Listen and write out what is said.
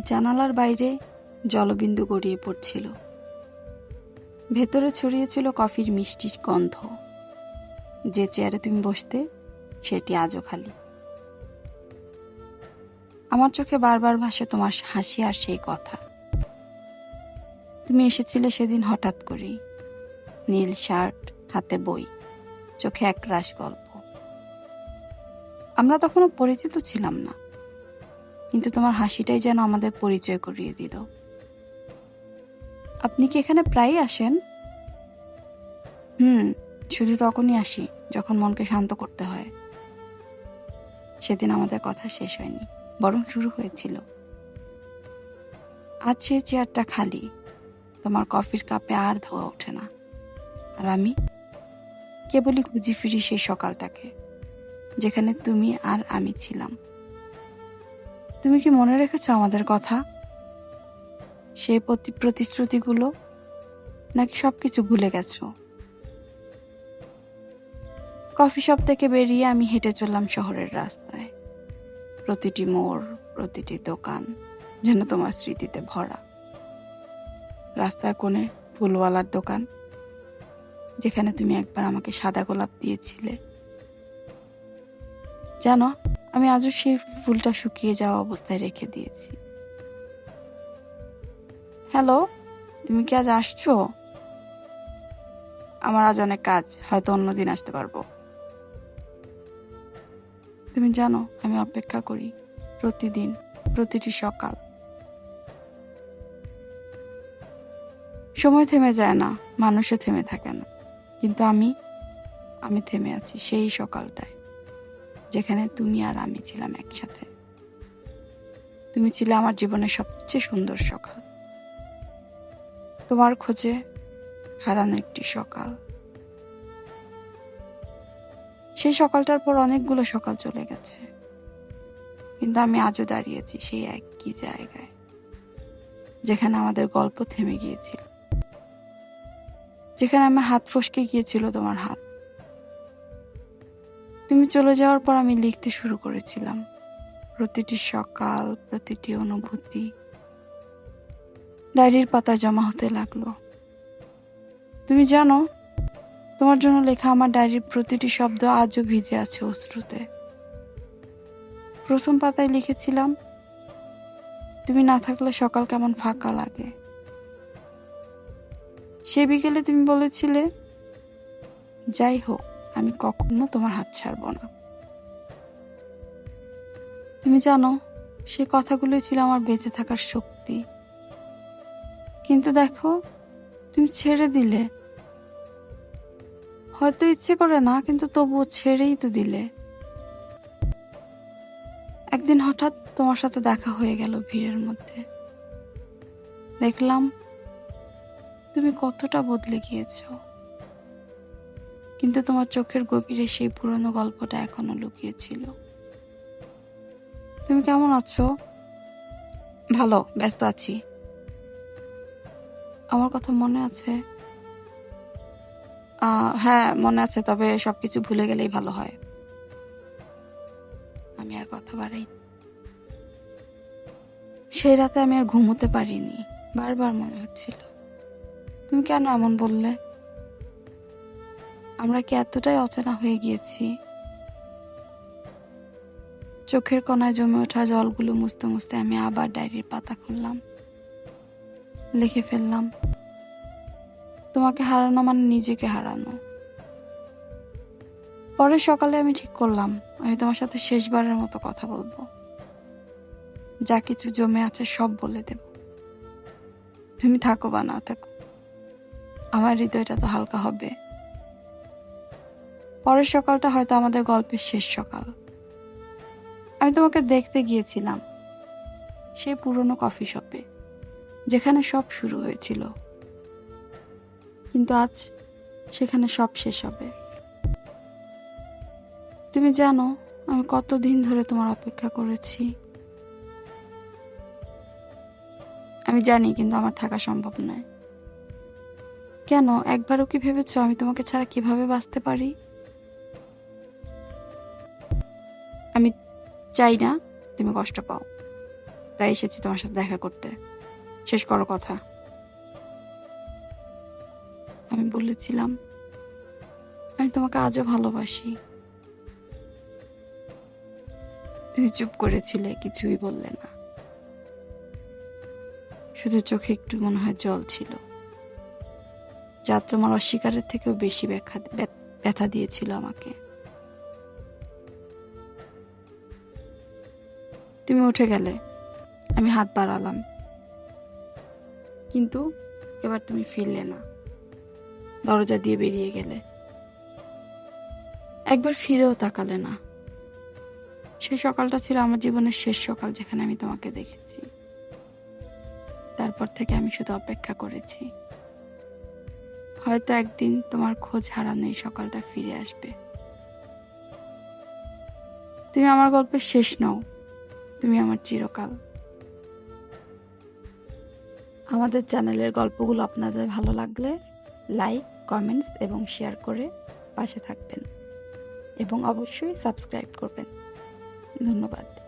জানালার বাইরে জলবিন্দু গড়িয়ে পড়ছিল। ভেতরে ছড়িয়েছিল কফির মিষ্টি গন্ধ। যে চেয়ারে তুমি বসতে, সেটি আজও খালি। আমার চোখে বারবার ভাসে তোমার হাসি আর সেই কথা। তুমি এসেছিলে সেদিন হঠাৎ করেই। নীল শার্ট, হাতে বই, চোখে এক রাশ গল্প। আমরা তখনও পরিচিত ছিলাম না। কিন্তু তোমার হাসিটাই যেন আমাদের পরিচয় করিয়ে দিল। আপনি কি এখানে প্রায়ই আসেন? হুম, শুধু তখনই আসি, যখন মনকে শান্ত করতে হয়। সেদিন আমাদের কথা শেষ হয়নি, বরং শুরু হয়েছিল। আজ সেই চেয়ারটা খালি, তোমার কফির কাপে আর ধোয়া ওঠে না। আর আমি কেবলই খুঁজি ফিরি সেই সকালটাকে, যেখানে তুমি আর আমি ছিলাম। তুমি কি মনে রেখেছ আমাদের কথা? সেই প্রতি প্রতিশ্রুতিগুলো নাকি সব কিছু ভুলে গেছো? কফি শপ থেকে বেরিয়ে আমি হেঁটে চললাম শহরের রাস্তায়। প্রতিটি মোড়, প্রতিটি দোকান যেন তোমার স্মৃতিতে ভরা। রাস্তার কোণে ফুলওয়ালার দোকান, যেখানে তুমি একবার আমাকে সাদা গোলাপ দিয়েছিলে। জানো আমি আজও সেই ফুলটা শুকিয়ে যাওয়া অবস্থায় রেখে দিয়েছি। হ্যালো, তুমি কি আজ আসছো? আমার আজ অনেক কাজ, হয়তো অন্যদিন আসতে পারব। তুমি জানো, আমি অপেক্ষা করি প্রতিদিন, প্রতিটি সকাল। সময় থেমে যায় না, মানুষও থেমে থাকে না। কিন্তু আমি আমি থেমে আছি সেই সকালটায়। যেখানে তুমি আর আমি ছিলাম একসাথে। তুমি ছিলে আমার জীবনের সবচেয়ে সুন্দর সকাল। তোমার খোঁজে হারানো একটি সকাল। সেই সকালটার পর অনেকগুলো সকাল চলে গেছে। কিন্তু আমি আজও দাঁড়িয়েছি সেই একই জায়গায়, যেখানে আমাদের গল্প থেমে গিয়েছিল। যেখানে আমার হাত ফসকে গিয়েছিল তোমার হাত। তুমি চলে যাওয়ার পর আমি লিখতে শুরু করেছিলাম। প্রতিটি সকাল, প্রতিটি অনুভূতি। ডায়েরির পাতা জমা হতে লাগল। তুমি জানো, তোমার জন্য লেখা আমার ডায়েরির প্রতিটি শব্দ আজও ভিজে আছে অশ্রুতে। প্রথম পাতায় লিখেছিলাম, তুমি না থাকলে সকাল কেমন ফাঁকা লাগে? সে বিকেলে তুমি বলেছিলে, যাই হোক আমি কখনো তোমার হাত ছাড়বো না। তুমি জানো সে কথাগুলোই ছিল আমার বেঁচে থাকার শক্তি। কিন্তু দেখো, তুমি ছেড়ে দিলে। হয়তো ইচ্ছে করে না, কিন্তু তবুও ছেড়েই তো দিলে। একদিন হঠাৎ তোমার সাথে দেখা হয়ে গেল ভিড়ের মধ্যে। দেখলাম, তুমি কতটা বদলে গিয়েছো। কিন্তু তোমার চোখের গভীরে সেই পুরনো গল্পটা এখনও লুকিয়েছিল। তুমি কেমন আছো? ভালো ব্যস্ত আছি। আমার কথা মনে আছে? হ্যাঁ মনে আছে তবে সবকিছু ভুলে গেলেই ভালো হয়। আমি আর কথা বাড়াই সেই রাতে আমি আর ঘুমোতে পারিনি। বারবার মনে হচ্ছিল। তুমি কেন এমন বললে? আমরা কি এতটাই অচেনা হয়ে গিয়েছি? চোখের কণায় জমে ওঠা জলগুলো মুছতে মুছতে আমি আবার ডায়েরির পাতা খুললাম। লিখে ফেললাম, তোমাকে হারানো মানে নিজেকে হারানো। পরে সকালে আমি ঠিক করলাম, আমি তোমার সাথে শেষবারের মতো কথা বলব। যা কিছু জমে আছে সব বলে দেব। তুমি থাকো বা না থাকো। আমার হৃদয়টা তো হালকা হবে। পরের সকালটা হয়তো আমাদের গল্পের শেষ সকাল। আমি তোমাকে দেখতে গিয়েছিলাম সেই পুরনো কফি শপে, যেখানে সব শুরু হয়েছিল। কিন্তু আজ সেখানে সব শেষ হবে। তুমি জানো, আমি কতদিন ধরে তোমার অপেক্ষা করেছি। আমি জানি, কিন্তু আমার থাকা সম্ভব নয়। কেন, একবারও কি ভেবেছো আমি তোমাকে ছাড়া কীভাবে বাঁচতে পারি? আমি চাই না তুমি কষ্ট পাও। তাই এসেছি তোমার সাথে দেখা করতে। শেষ করো কথা। আমি বলেছিলাম, আমি তোমাকে আজও ভালোবাসি। তুমি চুপ করেছিলে, কিছুই বললে না। শুধু চোখে একটু মনে হয় জল ছিল। যা তোমার অস্বীকারের থেকেও বেশি ব্যাখ্যা ব্যথ- ব্যথা দিয়েছিল আমাকে। তুমি উঠে গেলে, আমি হাত বাড়ালাম। কিন্তু এবার তুমি ফিরলে না। দরজা দিয়ে বেরিয়ে গেলে। একবার ফিরেও তাকালে না। সেই সকালটা ছিল আমার জীবনের শেষ সকাল যেখানে আমি তোমাকে দেখেছি। তারপর থেকে আমি শুধু অপেক্ষা করেছি। হয়তো একদিন তোমার খোঁজ হারানো এই সকালটা ফিরে আসবে। তুমি আমার গল্পের শেষ নও। তুমি আমার চিরকাল। আমাদের চ্যানেলের গল্পগুলো আপনাদের ভালো লাগলে লাইক, কমেন্টস এবং শেয়ার করে পাশে থাকবেন এবং অবশ্যই সাবস্ক্রাইব করবেন। ধন্যবাদ।